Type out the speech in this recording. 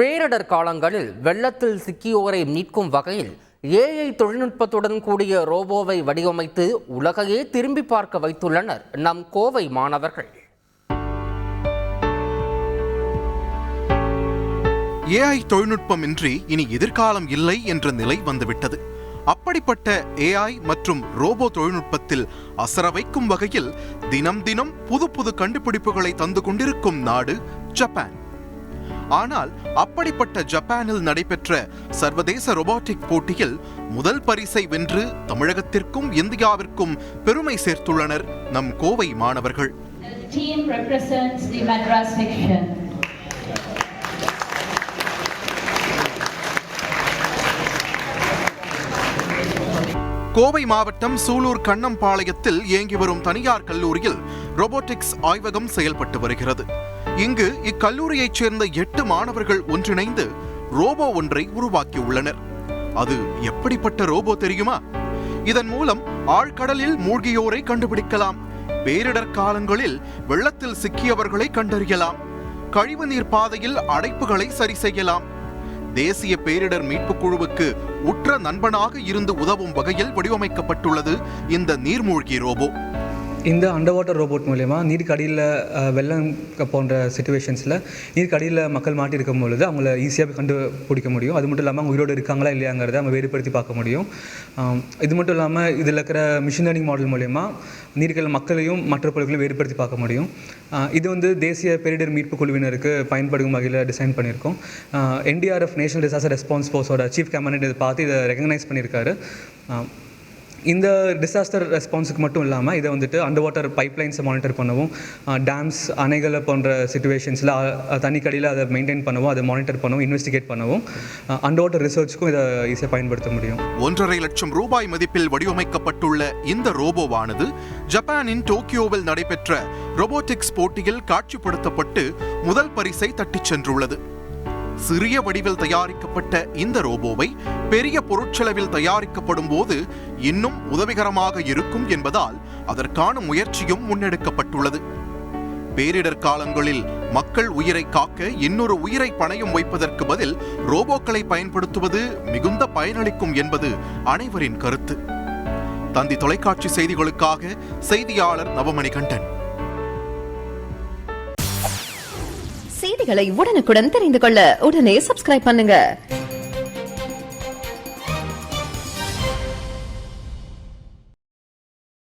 பேரிடர் காலங்களில் வெள்ளத்தில் சிக்கியோரை மீட்கும் வகையில் ஏஐ தொழில்நுட்பத்துடன் கூடிய ரோபோவை வடிவமைத்து உலகையே திரும்பி பார்க்க வைத்துள்ளனர் நம் கோவை மாணவர்கள். ஏஐ தொழில்நுட்பம் இன்றி இனி எதிர்காலம் இல்லை என்ற நிலை வந்துவிட்டது. அப்படிப்பட்ட ஏஐ மற்றும் ரோபோ தொழில்நுட்பத்தில் அசர வைக்கும் வகையில் தினம் தினம் புது புது கண்டுபிடிப்புகளை தந்து கொண்டிருக்கும் நாடு ஜப்பான். ஆனால் அப்படிப்பட்ட ஜப்பானில் நடைபெற்ற சர்வதேச ரொபாட்டிக் போட்டியில் முதல் பரிசை வென்று தமிழகத்திற்கும் இந்தியாவிற்கும் பெருமை சேர்த்துள்ளனர் நம் கோவை மாணவர்கள் The team represents the Madras section. Kovai மாவட்டம் சூலூர் கண்ணம்பாளையத்தில் இயங்கி வரும் தனியார் கல்லூரியில் ரோபோட்டிக்ஸ் ஆய்வகம் செயல்பட்டு வருகிறது இங்கு இக்கல்லூரியைச் சேர்ந்த எட்டு மாணவர்கள் ஒன்றிணைந்து ரோபோ ஒன்றை உருவாக்கியுள்ளனர். அது எப்படிப்பட்ட ரோபோ தெரியுமா? இதன் மூலம் ஆழ்கடலில் மூழ்கியோரை கண்டுபிடிக்கலாம். பேரிடர் காலங்களில் வெள்ளத்தில் சிக்கியவர்களை கண்டறியலாம். கழிவுநீர் பாதையில் அடைப்புகளை சரி செய்யலாம். தேசிய பேரிடர் மீட்புக் குழுவுக்கு உற்ற நண்பனாக இருந்து உதவும் வகையில் வடிவமைக்கப்பட்டுள்ளது இந்த நீர்மூழ்கி ரோபோ. இந்த அண்டர் வாட்டர் ரோபோட் மூலயமா நீருக்கு அடியில் வெள்ளம் போன்ற சுச்சுவேஷன்ஸில் நீருக்கு அடியில் மக்கள் மாட்டியிருக்கும் பொழுது அவங்கள ஈஸியாக கண்டுபிடிக்க முடியும். அது மட்டும் இல்லாமல் அவங்க உயிரோடு இருக்காங்களா இல்லையாங்கிறத அவங்க வேறுபடுத்தி பார்க்க முடியும். இது மட்டும் இல்லாமல் இதில் இருக்கிற மிஷின் லேர்னிங் மாடல் மூலயமா நீர்கள் மக்களையும் மற்ற பொருட்களையும் வேறுபடுத்தி பார்க்க முடியும். இது வந்து தேசிய பேரிடர் மீட்பு குழுவினருக்கு பயன்படும் வகையில் டிசைன் பண்ணியிருக்கோம். என்டிஆர்எஃப் நேஷனல் டிசாஸ்டர் ரெஸ்பான்ஸ் ஃபோர்ஸோட சீஃப் கமாண்டன்ட் இதை பார்த்து இதை ரெகக்னைஸ் பண்ணியிருக்காரு. இந்த டிசாஸ்டர் ரெஸ்பான்ஸுக்கு மட்டும் இல்லாமல் இதை வந்துட்டு அண்டர் வாட்டர் பைப்லைன்ஸை மானிட்டர் பண்ணவும் டேம்ஸ் அணைகளை போன்ற சுச்சுவேஷன்ஸில் தண்ணிக்கடியில் அதை மெயின்டைன் பண்ணவும் அதை மானிட்டர் பண்ணவும் இன்வெஸ்டிகேட் பண்ணவும் அண்டர் வாட்டர் ரிசர்ச்சுக்கும் இதை ஈஸியாக பயன்படுத்த முடியும். ஒன்றரை லட்சம் ரூபாய் மதிப்பில் வடிவமைக்கப்பட்டுள்ள இந்த ரோபோவானது ஜப்பானின் டோக்கியோவில் நடைபெற்ற ரோபோட்டிக்ஸ் போட்டியில் காட்சிப்படுத்தப்பட்டு முதல் பரிசை தட்டிச் சென்றுள்ளது. சிறிய வடிவில் தயாரிக்கப்பட்ட இந்த ரோபோவை பெரிய பொருட்செலவில் தயாரிக்கப்படும் போது இன்னும் உதவிகரமாக இருக்கும் என்பதால் அதற்கான முயற்சியும் முன்னெடுக்கப்பட்டுள்ளது. பேரிடர் காலங்களில் மக்கள் உயிரை காக்க இன்னொரு உயிரை பணையும் வைப்பதற்கு பதில் ரோபோக்களை பயன்படுத்துவது மிகுந்த பயனளிக்கும் என்பது அனைவரின் கருத்து. தந்தி தொலைக்காட்சி செய்திகளுக்காக செய்தியாளர் நவமணிகண்டன் செய்திகளை உடனுக்குடன் தெரிந்து கொள்ள உடனே சப்ஸ்கிரைப் பண்ணுங்க.